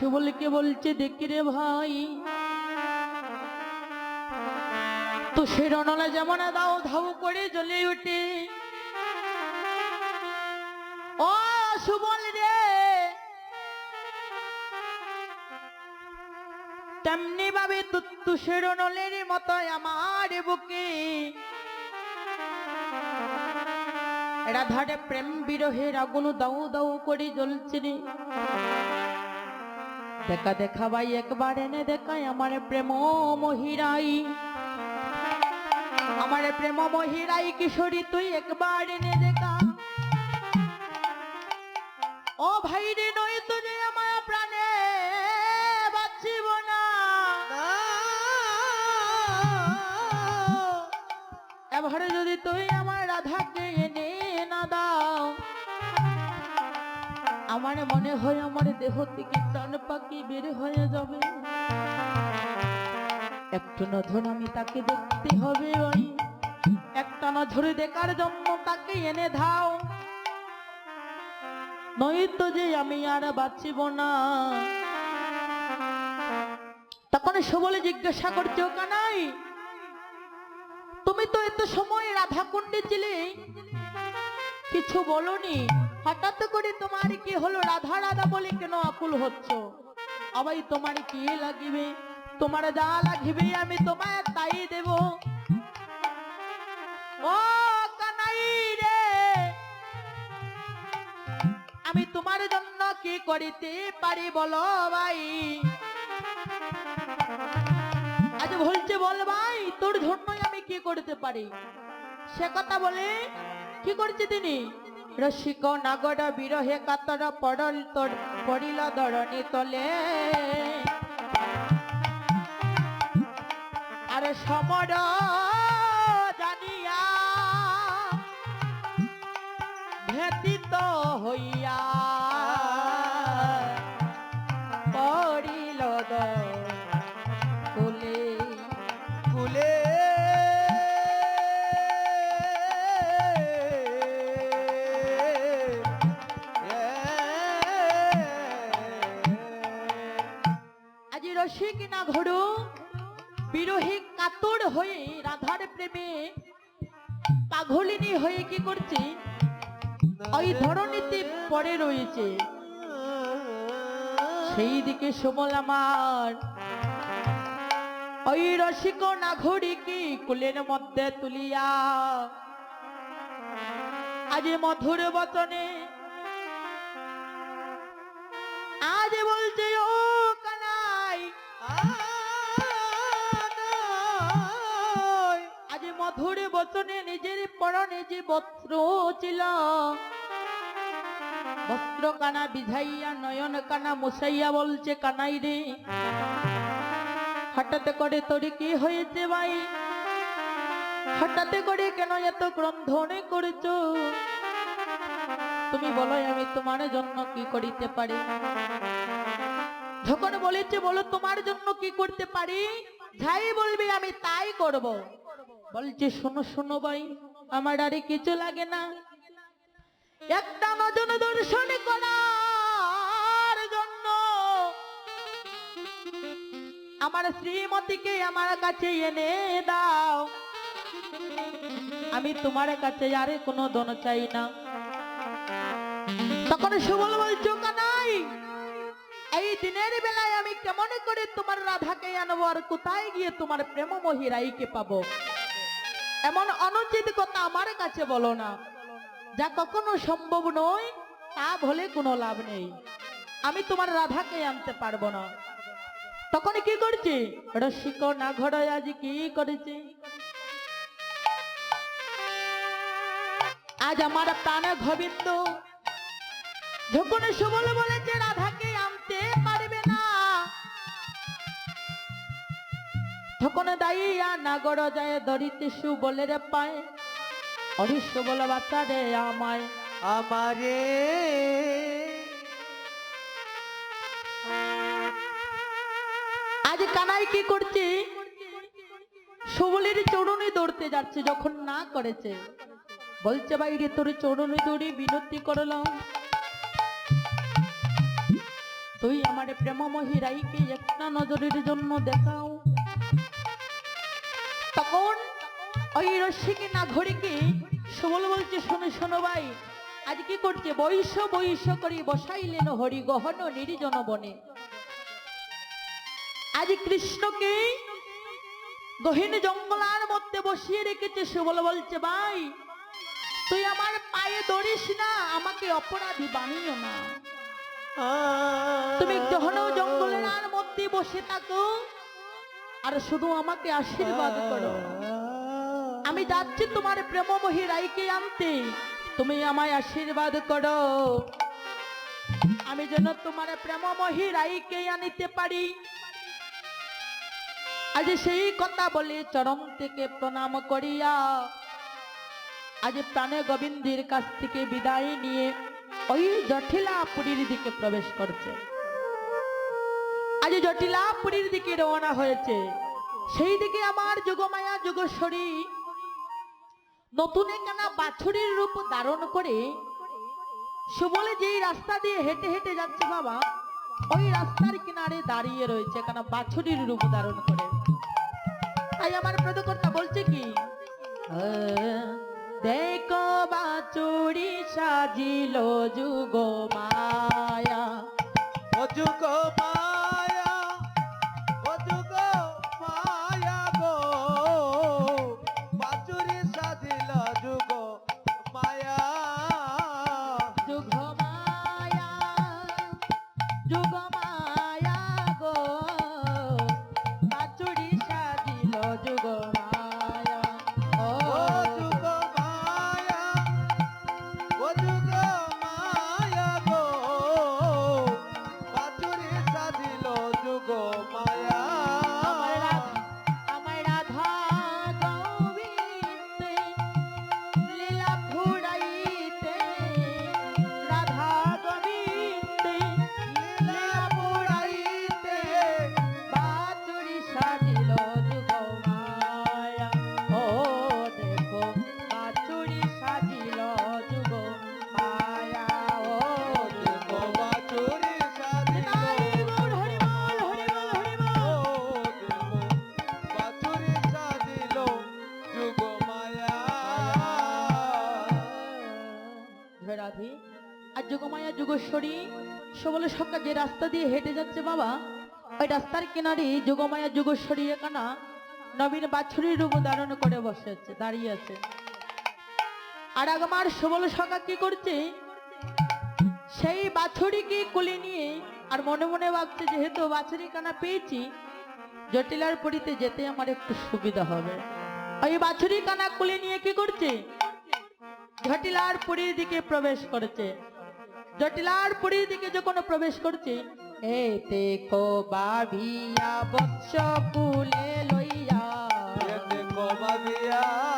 সুবলকে বলছে দেখি রে ভাই। তো সে রণলা যেমন দাও ধাউ করে জ্বলে উঠে। ও সুবল রে। তেমনি ভাবে তুষের নলের মতো আমার বুকে। রাধারে প্রেম বিরহের আগুন দাউ দাউ করে জ্বলছে রে। দেখা দেখা ভাই একবার এনে দেখায় আমার প্রেম মহিরাই। আমার প্রেম মহিরাই, কিশোরী, তুই একবার এনে দেখা। ও ভাই রে নয় তো যে আমার প্রাণে বাঁচিব না। এবারে যদি তুই আমার রাধাকে আমার মনে হয় আমার দেহ থেকে প্রাণ পাখি বের হয়ে যাবে। একটু নধর আমি তাকে দেখতে হবে ওই। একটা নজরে দেখার জন্য তাকে এনে দাও। নয়তো যে আমি আর বাঁচিব না। তখন সবলে জিজ্ঞাসা করছ কানাই তুমি তো এত সময় রাধা কুণ্ডে ছিলে। কিছু বলনি? হঠাৎ করে তোমার কি হলো? রাধা রাধা বলে কেন আকুল হচ্ছ? আবাই তোমার কি লাগিবে? তোমার যা লাগিবে আমি তোমায় তাই দেব। ও কানাই রে! আমি তোমার জন্য কি করিতে পারি বলো ভাই? আজ বলছে বল ভাই, তোর জন্যই আমি কি করতে পারি? সে কথা বলে কি করছে তিনি? রসিক নাগর বিরহে কাতর পড়ল তোর পড়িল ধরণী তলে। আরে সমর রাধার পাগলিনী হয়ে কি করছে? ওই ধরনীতে পড়ে রয়েছে। সেই দিকে সমল আমার, ওই রসিক না ঘড়ি কি কুলের মধ্যে তুলিয়া, আজ মধুর বচনে আজ বচনে নিজের পরনে যে বস্ত্র ছিল। বস্ত্র কানা বিঝাইয়া নয়ন কানা মুসাইয়া বলছে, কানাই রে, হঠাৎ করে তোর কি হয়েছে ভাই? হঠাৎ করে কেন এত ক্রন্ধনে করেছ? তুমি বলো, আমি তোমার জন্য কি করিতে পারি? যখন বলেছে, বলো, তোমার জন্য কি করতে পারি? যাই বলবি, আমি তাই করব। বলছে, শোনো শোনো ভাই, আমার আরে কিছু লাগে না। একটা নজন দর্শন করার জন্য আমার শ্রীমতীকে আমার কাছে এনে দাও। আমি তোমার কাছে আরে কোনো দন চাই না। তখন সুবল বলছো কানাই এই দিনের বেলায় আমি কেমন করে তোমার রাধাকে আনব, আর কোথায় গিয়ে তোমার প্রেম মহিরাইকে পাবো? এমন অনুচিত কথা আমার কাছে বলো না। যা কখনো সম্ভব নয়, তা বলে কোনো লাভ নেই। আমি তোমার রাধাকে আনতে পারব না। তখন কি করছি? রসিক না ঘর আজ কি করেছি? আজ আমার প্রাণ গোবিন্দ। যখন সুবল বলেছে রাধাকে তখন দাইয়া নাগর যায় দরিতে রে পায়। অরি সুবল বাচ্চা রে আমায়, আমারে। আজ কানাই কি করছে? সুবলের চরণে দৌড়তে যাচ্ছে, যখন না করেছে। বলছে, বাইরে তোর চরণে দৌড়ি, বিনতি করলাম। তুই আমার প্রেমমোহী রাইকে একটা নজরের জন্য দেখাও। তখন ওই রশ্মিকে না ঘড়িকে সুবল বলছে, শোনো শোনো ভাই, আজ কি করছে? বৈশ্য বৈশ্য করি বসাইলেন হরি গহন নির্জন বনে। আজ কৃষ্ণকে গহীন জঙ্গলার মধ্যে বসিয়ে রেখেছে সুবল বলছে, ভাই, তুই আমার পায়ে ধরিস না, আমাকে অপরাধী বানিও না। তুমি গহন জঙ্গলের মধ্যে বসে থাকো আর শুধু আমাকে আশীর্বাদ করো। আমি যাচ্ছি তোমার প্রেমমোহী রাইকে আনতে। তুমি আমায় আশীর্বাদ করো। আমি যেন তোমার প্রেমমোহী রাইকে আনিতে পারি। আজ সেই কথা বলে চরম থেকে প্রণাম করিয়া আজ প্রাণে গোবিন্দের কাছ থেকে বিদায় নিয়ে ওই জটিলাপুরীর দিকে প্রবেশ করছে। আজ জটিলা জটিলাপুরীর দিকে রওনা হয়েছে। সেই দিকে আমার যুগমায়া যুগস্বরী নতুন একখানা বাছুরির রূপ ধারণ করে সুবলে যেই রাস্তা দিয়ে হেঁটে হেঁটে যাচ্ছে বাবা, ওই রাস্তার কিনারে দাঁড়িয়ে রয়েছে কেন বাছুরির রূপ ধারণ করে। তাই আমার প্রদকর্তা বলছে কি দেখো বাছুরি সাজিল যুগ মায়া অযুগ মায়া সবলে সকাল যে রাস্তা দিয়ে হেঁটে যাচ্ছে বাবা, ওই রাস্তার কিনারে যুগমায়া যুগস্বরী একানা নবীন বাছুরির রূপ ধারণ করে বসে আছে দাঁড়িয়ে আছে। আর আগমার সবল সকা কি করছে? সেই বাছুরিকে কোলে নিয়ে আর মনে মনে ভাবছে, যেহেতু বাছুরি কানা পেয়েছি জটিলার পরিতে যেতে আমার একটু সুবিধা হবে। ওই বাছুরি কানা কোলে নিয়ে কি করছে? জটিলার পুরীর দিকে প্রবেশ করেছে। জটিলার পুরীর দিকে যখন প্রবেশ করছে এতে কো বাভিয়া বৎস কুলে লইয়া। এতে কো পত্র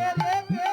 করি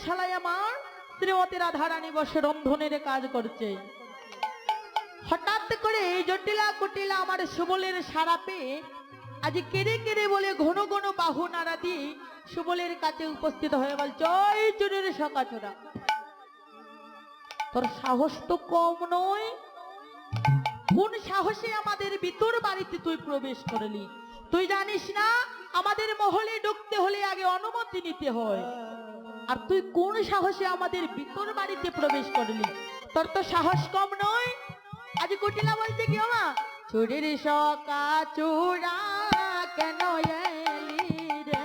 রন্ধনশালায় আমার, শ্রীমতী রাধারানী বসে রন্ধনের কাজ করছে। হঠাৎ করে এই জটিলা কুটিলা আমার সুবলের সারা পেয়ে আজ কেড়ে কেড়ে বলে ঘন ঘন বাহু নাড়া দিয়ে সুবলের কাছে উপস্থিত হয়ে গেল জয় চুরের সকাচোরা। তোর সাহস তো কম নয়। কোন সাহসে আমাদের ভিতর বাড়িতে তুই প্রবেশ করলি? তুই জানিস না, আমাদের মহলে ঢুকতে হলে আগে অনুমতি নিতে হয়। আর তুই কোন সাহসে আমাদের বিতর বাড়িতে প্রবেশ করলি? তোর তো সাহস কম নয়। আজ কুটিলা বলছে কি মা চুরির সকা চূড়া কেন এলি রে?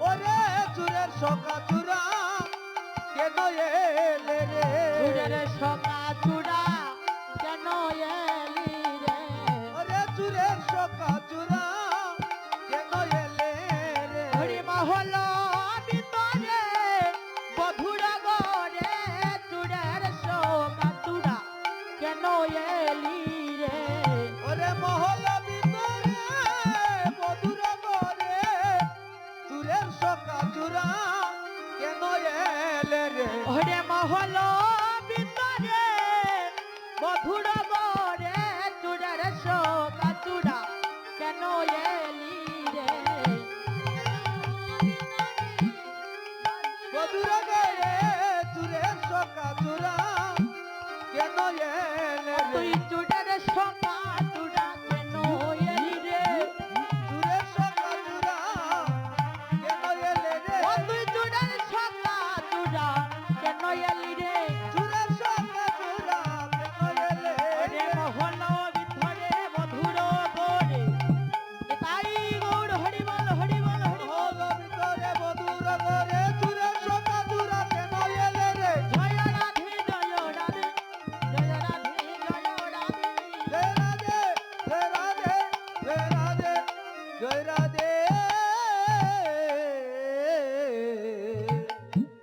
ওরে চুরের সকা চুরা কেন এলে রে? চুরের সকা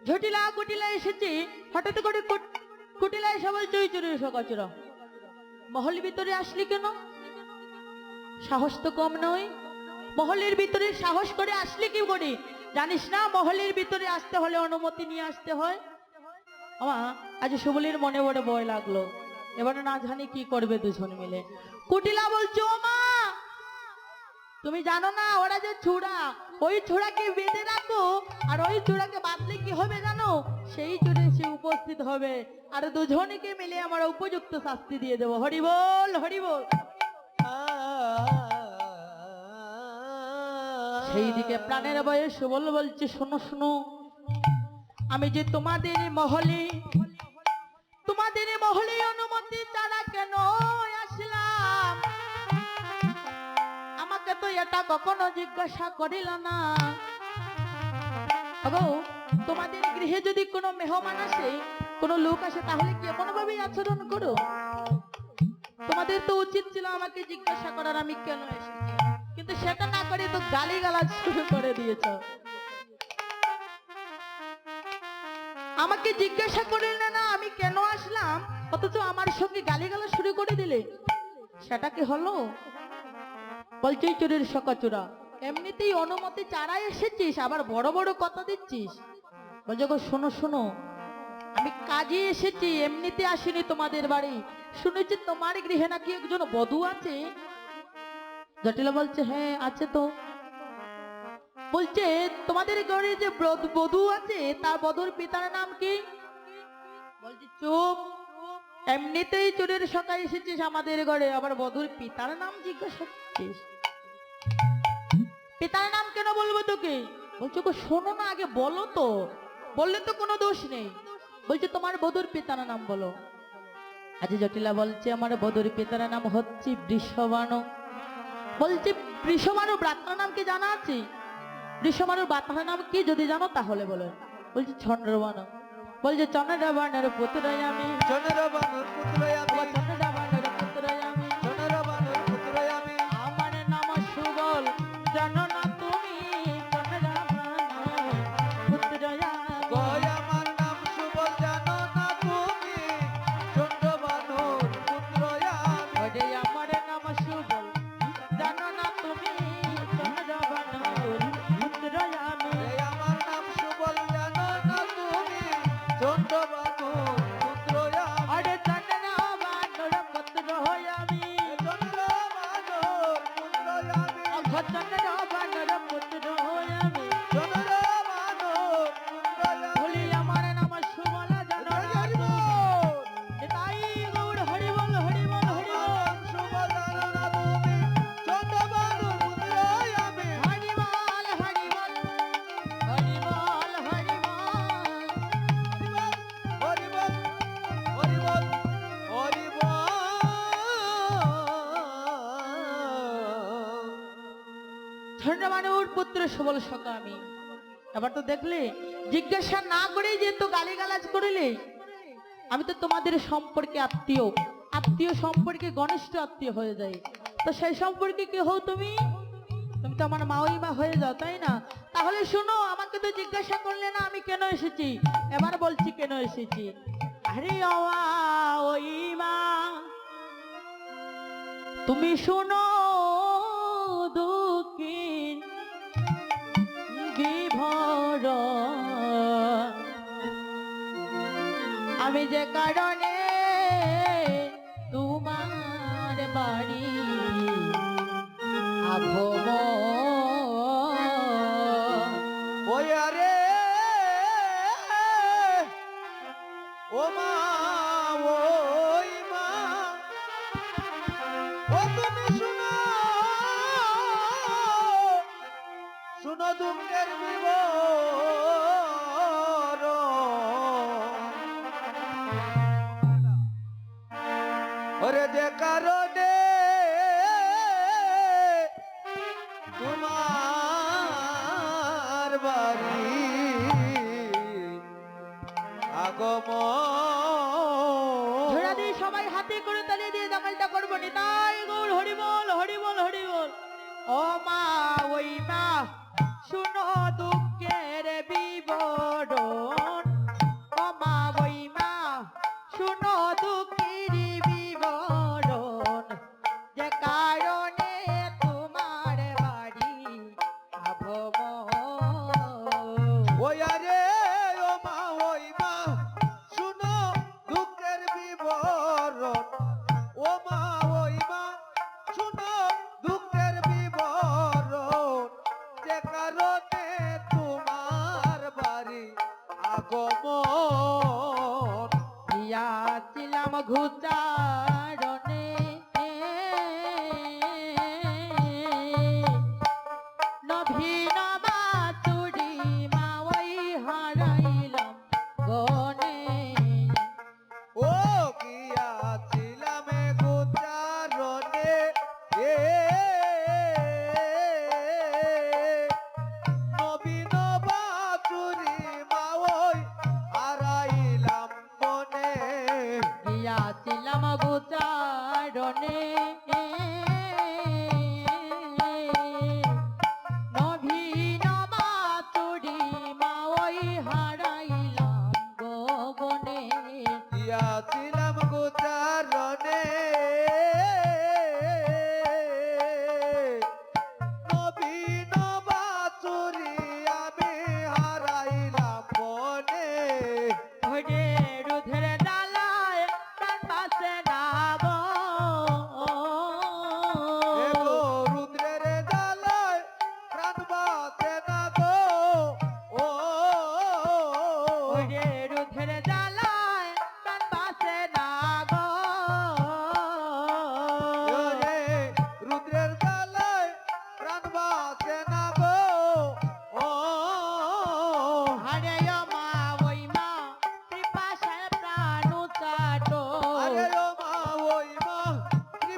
ঝটিলা কুটিলা হঠাৎ করে কুট- কুটিলা এসে চুরি সকাচুরা। মহল ভিতরে আসলি কেন? সাহস তো কম নয়। মহলের ভিতরে সাহস করে আসলি কি করে? জানিস না, মহলের ভিতরে আসতে হলে অনুমতি নিয়ে আসতে হয়। আমা, আজ সুবলের মনে বড় ভয় লাগল। এবারে না জানি কি করবে দুজন মিলে। কুটিলা বলছো মা তুমি জানো না, ওরা যে ছুড়া ওই ছুড়াকে বেঁধে রাখো, আর ওই ছুড়াকে বাঁধলে কি হবে জানো? সেই চুড়ে সে উপস্থিত হবে। আর দুজনকে মিলে আমরা উপযুক্ত শাস্তি দিয়ে দেবো। হরি বল, হরি সেই দিকে প্রাণের বয়ে সুবল বলছে, শোনো শোনো। আমি যে তোমাদের মহলে তোমাদের মহলে অনুমতি ছাড়া কেন এটা কখনো জিজ্ঞাসা করিল না। আগো তোমাদের গৃহে যদি কোনো মেহমান আসে, কোনো লোক আসে, তাহলে কি এমন ভাবেই আচরণ করো? তোমাদের তো উচিত ছিল আমাকে জিজ্ঞাসা করার, আমি কেন এসেছি? কিন্তু সেটা না করে তো গালি গালাজ শুরু করে দিয়েছ। আমাকে জিজ্ঞাসা করলে না, আমি কেন আসলাম? অথচ আমার সঙ্গে গালি গালা শুরু করে দিলে। সেটা কি হলো? বলছি চোরের সকাচুরা, এমনিতেই অনুমতি চারা এসেছিস, আবার বড় বড় কথা দিচ্ছিস। বলছে, গো, শোনো শোনো, আমি কাজে এসেছি, এমনিতে আসিনি তোমাদের বাড়ি। শুনেছি তোমার গৃহে নাকি একজন বধূ আছে। জটিলা বলছে হ্যাঁ আছে তো। বলছে, তোমাদের ঘরে যে বধূ আছে, তার বধূর পিতার নাম কি? বলছে, চুপ। এমনিতেই চোরের সকাল এসেছিস আমাদের ঘরে, আবার বধূর পিতার নাম জিজ্ঞাসা করছিস পিতার নাম কেন বলব তোকে? বলছো গো শোনো না আগে বলো তো। বললে তো কোনো দোষ নেই। বলছে তোমার বধুর পিতার নাম বলো। আজ জটিলা বলছে আমার বধুর পিতার নাম হচ্ছে বৃষবাণু বলছে বৃষবাণু ব্রাতার নাম কি জানা আছে? বৃষবাণুর ব্রাতার নাম কি যদি জানো তাহলে বলো। বলছে চন্দ্রবাণু বলছে চন্দ্রবাণের পুত্রাই আমি। চন্দ্র বানুর পুত্র আমি সবল সংগ্রামী এবার তো দেখলে, জিজ্ঞাসা না করেই যেহেতু গালিগালাজ করিলে। আমি তো তোমাদের সম্পর্কে আত্মীয়। আত্মীয় সম্পর্কে ঘনিষ্ঠ আত্মীয় হয়ে যায় তো সেই সম্পর্কে কি হও তুমি? তুমি তো আমার মাওই মা হয়ে যাও, তাই না? তাহলে শোনো, আমাকে তো জিজ্ঞাসা করলে না আমি কেন এসেছি? এবার বলছি কেন এসেছি। আরে ওই মা। তুমি শোনো দুঃখী বিভোর আমি যে কারণে তোমার বাড়ি আভব ওই আরে ও মা। দুঃখের বিবরণ। মা বই মা শুনো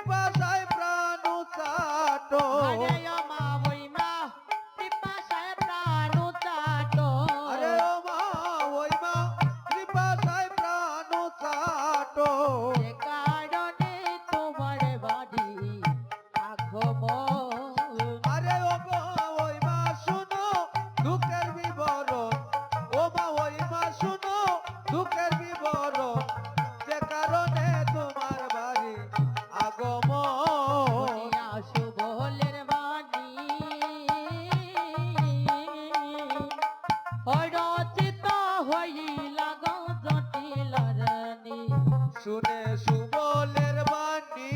pasa? পাগলের বাণী